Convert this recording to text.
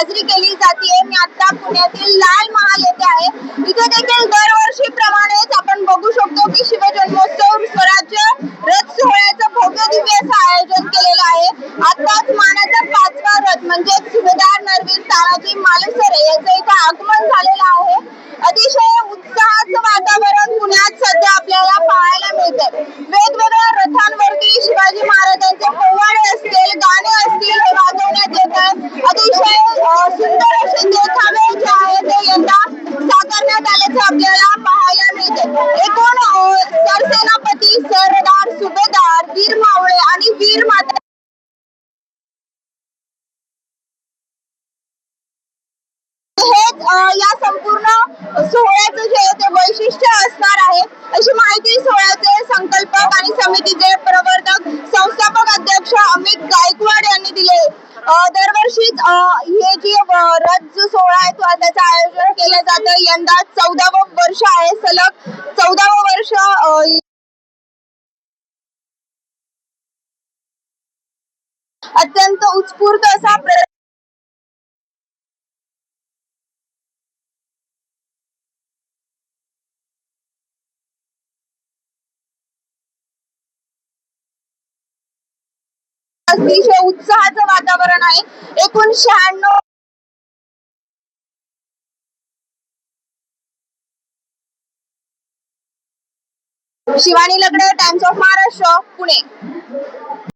साजरी केली जाते मी आता पुण्यातील लाल महाल येथे आहे. इथे देखील दरवर्षी प्रमाणेच आपण बघू शकतो की शिवजन्मोत्सव स्वराज्य रथ सोहळ्याचं भव्य दिव्य असं आयोजन केलेलं आहे. आताच मानाचा पाचवा रथ म्हणजे सुभेदार नरवीर तानाजी मालेसरे यांचं इथं आगमन झालं आज आपल्याला पाहायला मिळते. एकूण सरसेनापती सरदार सुभेदार वीर मावळे आणि वीर माता या संपूर्ण सोहळ्याचं जे ते वैशिष्ट्य असणार आहे. अशी माहिती सोहळ्याचे संकल्पक आणि समितीचे प्रवर्तक संस्थापक अध्यक्ष अमित गायकवाड यांनी दिले दर दरवर्षीच हे जी रथ जो सोहळा आहे तो त्याचं आयोजन केलं जातं. यंदा चौदावं वर्ष आहे सलग चौदावं वर्ष अत्यंत उत्स्फूर्त असा अतिशय उत्साहाचं वातावरण आहे. एकूण शहाण्णव शिवानी लग्न टाइम्स ऑफ महाराष्ट्र पुणे.